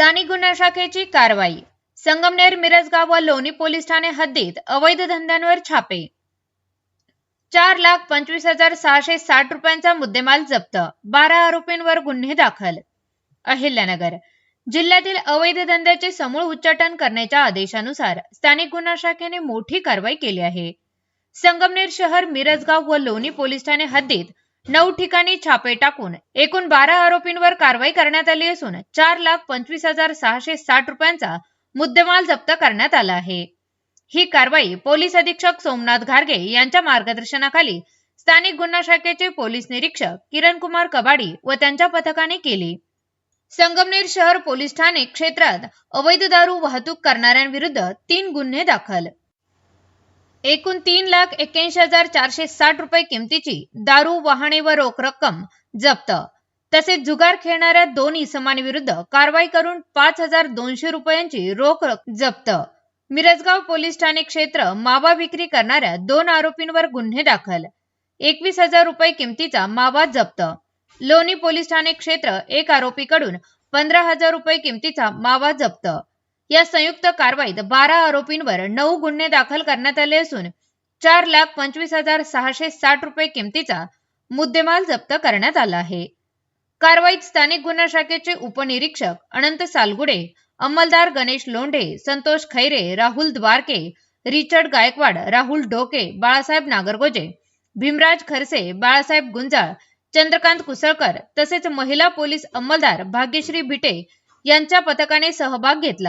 स्थानिक गुन्हा शाखेची कारवाई. संगमनेर मिरजगाव व लोणी पोलीस ठाणे हद्दीत अवैध धंद्यांवर छापे. चार लाख पंचवीस हजार सहाशे साठ रुपयांचा मुद्देमाल जप्त. बारा आरोपींवर गुन्हे दाखल. अहिल्यानगर. जिल्ह्यातील अवैध धंद्याचे समूळ उच्चाटन करण्याच्या आदेशानुसार स्थानिक गुन्हा शाखेने मोठी कारवाई केली आहे. संगमनेर शहर मिरजगाव व लोणी पोलीस ठाणे हद्दीत नऊ ठिकाणी छापे टाकून एकूण बारा आरोपींवर कारवाई करण्यात आली असून चार लाख पंचवीस हजार सहाशे साठ रुपयांचा मुद्देमाल जप्त करण्यात आला आहे. ही कारवाई पोलीस अधीक्षक सोमनाथ घारगे यांच्या मार्गदर्शनाखाली स्थानिक गुन्हा शाखेचे पोलीस निरीक्षक किरण कुमार कबाडी व त्यांच्या पथकाने केली. संगमनेर शहर पोलीस ठाणे क्षेत्रात अवैध दारू वाहतूक करणाऱ्यांविरुद्ध तीन गुन्हे दाखल. एकूण तीन लाख एक्क्याऐंशी हजार चारशे साठ रुपये किमतीची दारू वाहने व रोख रक्कम जप्त. तसेच जुगार खेळणाऱ्या दोन इसमांविरुद्ध कारवाई करून पाच हजार दोनशे रुपयांची रोख जप्त. मिरजगाव पोलीस ठाणे क्षेत्र मावा विक्री करणाऱ्या दोन आरोपींवर गुन्हे दाखल. एकवीस हजार रुपये किमतीचा मावा जप्त. लोणी पोलीस ठाणे क्षेत्र एक आरोपीकडून पंधरा हजार रुपये किमतीचा मावा जप्त. या संयुक्त कारवाईत बारा आरोपींवर नऊ गुन्हे दाखल करण्यात आले असून चार लाख पंचवीस हजार सहाशे साठ रुपये किमतीचा मुद्देमाल जप्त करण्यात आला आहे. कारवाईत स्थानिक गुन्हा शाखेचे उपनिरीक्षक अनंत सालगुडे अंमलदार गणेश लोंढे संतोष खैरे राहुल द्वारके रिचर्ड गायकवाड राहुल ढोके बाळासाहेब नागरगोजे भीमराज खरसे बाळासाहेब गुंजाळ चंद्रकांत कुसळकर तसेच महिला पोलीस अंमलदार भाग्यश्री भिटे यांच्या पथकाने सहभाग घेतला.